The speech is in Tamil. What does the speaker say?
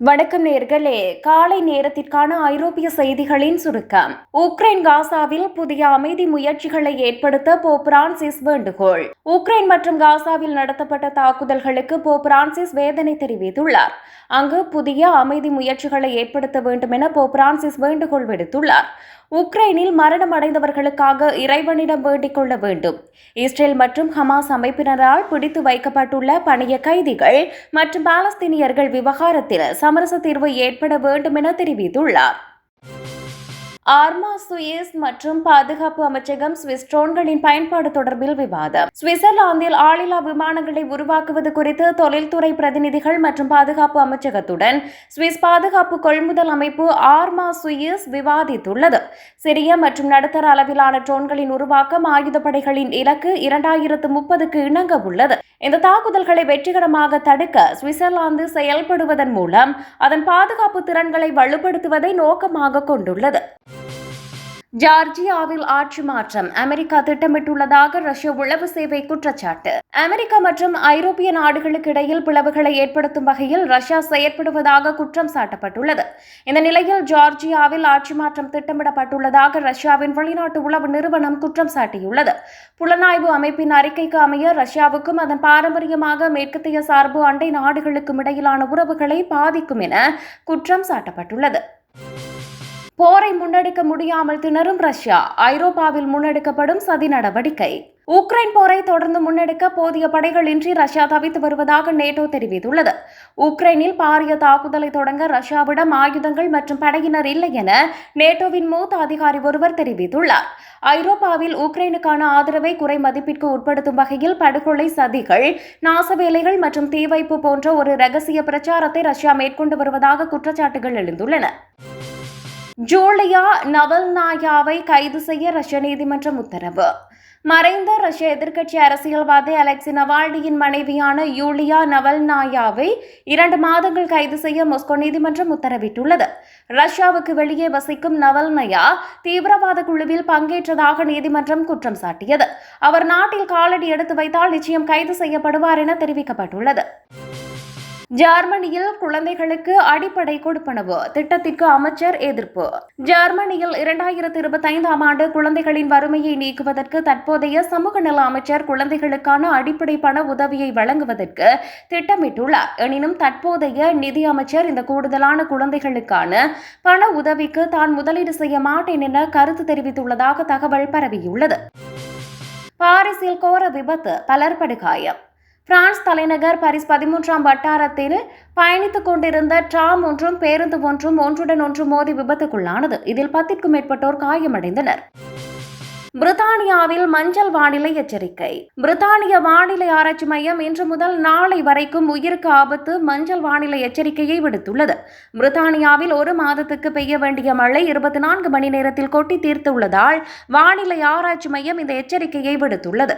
வணக்கம் நேர்களே. காலை நேரத்திற்கான ஐரோப்பிய செய்திகளின் சுருக்கம். உக்ரைன் காசாவில் புதிய அமைதி முயற்சிகளை ஏற்படுத்த போப் பிரான்சிஸ் வேண்டுகோள். உக்ரைன் மற்றும் காசாவில் நடத்தப்பட்ட தாக்குதல்களுக்கு போப் பிரான்சிஸ் வேதனை தெரிவித்துள்ளார். அங்கு புதிய அமைதி முயற்சிகளை ஏற்படுத்த வேண்டும் என போப் பிரான்சிஸ் வேண்டுகோள் விடுத்துள்ளார். உக்ரைனில் மரணமடைந்தவர்களுக்காக இறைவனிடம் வேண்டிக் கொள்ள வேண்டும். இஸ்ரேல் மற்றும் ஹமாஸ் அமைப்பினரால் பிடித்து வைக்கப்பட்டுள்ள பணிய கைதிகள் மற்றும் பாலஸ்தீனியர்கள் விவகாரத்தில் சமரச தீர்வு ஏற்பட வேண்டும் என தெரிவித்துள்ளார். ஆர்மா சுயிஸ் மற்றும் பாதுகாப்பு அமைச்சகம் சுவிஸ் ட்ரோன்களின் பயன்பாடு தொடர்பில் விவாதம். சுவிட்சர்லாந்தில் ஆளில்லா விமானங்களை உருவாக்குவது குறித்து தொழில்துறை பிரதிநிதிகள் மற்றும் பாதுகாப்பு அமைச்சகத்துடன் சுவிஸ் பாதுகாப்பு கொள்முதல் அமைப்பு ஆர்மா சுயிஸ் விவாதித்துள்ளது. சிறிய மற்றும் நடுத்தர அளவிலான ட்ரோன்களின் உருவாக்கம் ஆயுதப்படைகளின் இலக்கு இரண்டாயிரத்து முப்பதுக்கு இணங்க உள்ளது. இந்த தாக்குதல்களை வெற்றிகரமாக தடுக்க சுவிட்சர்லாந்து செயல்படுவதன் மூலம் அதன் பாதுகாப்பு திறன்களை வலுப்படுத்துவதை நோக்கமாக கொண்டுள்ளது. ஜார்ஜியாவில் ஆட்சி மாற்றம். அமெரிக்கா திட்டமிட்டுள்ளதாக ரஷ்ய உளவு சேவை குற்றச்சாட்டு. அமெரிக்கா மற்றும் ஐரோப்பிய நாடுகளுக்கு இடையில் பிளவுகளை ஏற்படுத்தும் வகையில் ரஷ்யா செயற்படுவதாக குற்றம் சாட்டப்பட்டுள்ளது. இந்த நிலையில் ஜார்ஜியாவில் ஆட்சி மாற்றம் திட்டமிடப்பட்டுள்ளதாக ரஷ்யாவின் வெளிநாட்டு உளவு நிறுவனம் குற்றம் சாட்டியுள்ளது. புலனாய்வு அமைப்பின் அறிக்கைக்கு அமைய ரஷ்யாவுக்கும் அதன் பாரம்பரியமாக மேற்கத்திய சார்பு அண்டை நாடுகளுக்கும் இடையிலான உறவுகளை பாதிக்கும் என குற்றம் சாட்டப்பட்டுள்ளது. போரை முன்னெடுக்க முடியாமல் திணறும் ரஷ்யா. ஐரோப்பாவில் முன்னெடுக்கப்படும் சதி நடவடிக்கை. உக்ரைன் போரை தொடர்ந்து முன்னெடுக்க போதிய படைகளின்றி ரஷ்யா தவித்து வருவதாக நேட்டோ தெரிவித்துள்ளது. உக்ரைனில் பாரிய தாக்குதலை தொடங்க ரஷ்யாவிடம் ஆயுதங்கள் மற்றும் படையினர் இல்லை என நேட்டோவின் மூத்த அதிகாரி ஒருவர் தெரிவித்துள்ளார். ஐரோப்பாவில் உக்ரைனுக்கான ஆதரவை குறை மதிப்பிற்கு உட்படுத்தும் வகையில் படுகொலை சதிகள் நாசவேலைகள் மற்றும் தீவைப்பு போன்ற ஒரு ரகசிய பிரச்சாரத்தை ரஷ்யா மேற்கொண்டு வருவதாக குற்றச்சாட்டுகள் எழுந்துள்ளன. ஜூலியா நவல்நாயாவை கைது செய்ய ரஷ்ய நீதிமன்றம் உத்தரவு. மறைந்த ரஷ்ய எதிர்க்கட்சி அரசியல்வாதி அலெக்சி நவால்டியின் மனைவியான யூலியா நவல்நாயாவை இரண்டு மாதங்கள் கைது செய்ய மொஸ்கோ நீதிமன்றம் உத்தரவிட்டுள்ளது. ரஷ்யாவுக்கு வெளியே வசிக்கும் நவல்னயா தீவிரவாத குழுவில் பங்கேற்றதாக நீதிமன்றம் குற்றம் சாட்டியது. அவர் நாட்டில் காலடி எடுத்து வைத்தால் நிச்சயம் கைது செய்யப்படுவார் என தெரிவிக்கப்பட்டுள்ளது. ஜெர்மனியில் குழந்தைகளுக்கு அடிப்படை கொடுப்பனவு திட்டத்திற்கு அமைச்சர் எதிர்ப்பு. ஜெர்மனியில் இரண்டாயிரத்தி இருபத்தி ஐந்தாம் ஆண்டு குழந்தைகளின் வறுமையை நீக்குவதற்கு தற்போதைய சமூக நல அமைச்சர் குழந்தைகளுக்கான அடிப்படை பண உதவியை வழங்குவதற்கு திட்டமிட்டுள்ளார். எனினும் தற்போதைய நிதி அமைச்சர் இந்த கூடுதலான குழந்தைகளுக்கான பண உதவிக்கு தான் முதலீடு செய்ய மாட்டேன் என கருத்து தெரிவித்துள்ளதாக தகவல் பரவியுள்ளது. பாரிஸில் கோர விபத்து பலர் படுகாயம். பிரான்ஸ் தலைநகர் பாரிஸ் பதிமூன்றாம் வட்டாரத்தில் பயணித்துக் கொண்டிருந்த டிராம் ஒன்றும் பேருந்து ஒன்றும் ஒன்றுடன் ஒன்று மோதி விபத்துக்குள்ளானது. இதில் பத்திற்கும் மேற்பட்டோர் காயமடைந்தனர். பிரித்தானியாவில் மஞ்சள் வானிலை எச்சரிக்கை. பிரித்தானிய வானிலை ஆராய்ச்சி மையம் இன்று முதல் நாளை வரைக்கும் உயிருக்கு ஆபத்து மஞ்சள் வானிலை எச்சரிக்கையை விடுத்துள்ளது. பிரித்தானியாவில் ஒரு மாதத்துக்கு பெய்ய வேண்டிய மழை இருபத்தி நான்கு மணி நேரத்தில் கொட்டி தீர்த்துள்ளதால் வானிலை ஆராய்ச்சி மையம் இந்த எச்சரிக்கையை விடுத்துள்ளது.